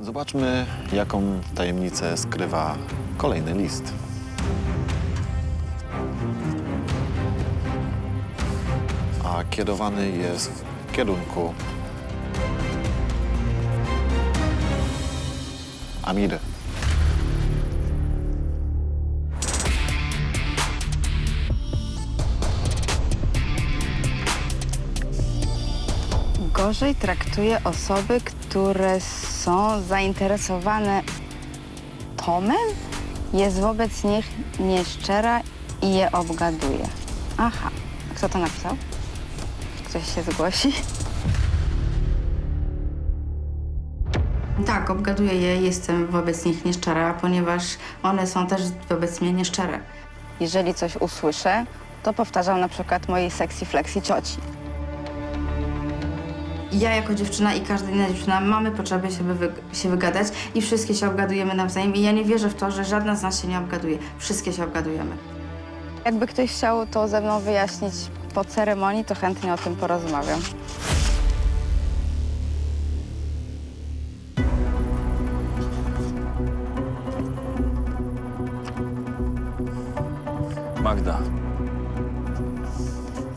Zobaczmy, jaką tajemnicę skrywa kolejny list. A kierowany jest w kierunku Amiry. Gorzej traktuje osoby, które są zainteresowane Tomem, jest wobec nich nieszczera i je obgaduje. Aha, kto to napisał? Ktoś się zgłosi? Tak, obgaduję je, jestem wobec nich nieszczera, ponieważ one są też wobec mnie nieszczere. Jeżeli coś usłyszę, to powtarzam na przykład mojej sexy flexi cioci. Ja jako dziewczyna i każda inna dziewczyna mamy potrzeby się, wy, się wygadać i wszystkie się obgadujemy nawzajem i ja nie wierzę w to, że żadna z nas się nie obgaduje. Wszystkie się obgadujemy. Jakby ktoś chciał to ze mną wyjaśnić po ceremonii, to chętnie o tym porozmawiam. Magda.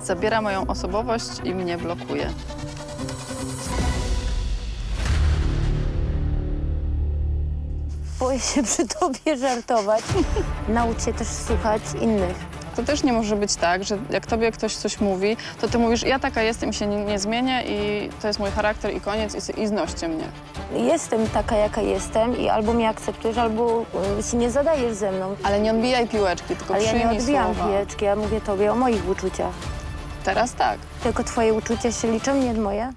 Zabiera moją osobowość i mnie blokuje. Boję się przy tobie żartować. Naucz się też słuchać innych. To też nie może być tak, że jak tobie ktoś coś mówi, to ty mówisz, ja taka jestem i się nie, nie zmienię i to jest mój charakter i koniec i, i znoście mnie. Jestem taka, jaka jestem i albo mnie akceptujesz, albo y, się nie zadajesz ze mną. Ale nie odbijaj piłeczki, tylko Ale ja nie odbijam słowa. pijeczki, ja mówię tobie o moich uczuciach. Teraz tak. Tylko twoje uczucia się liczą, nie moje.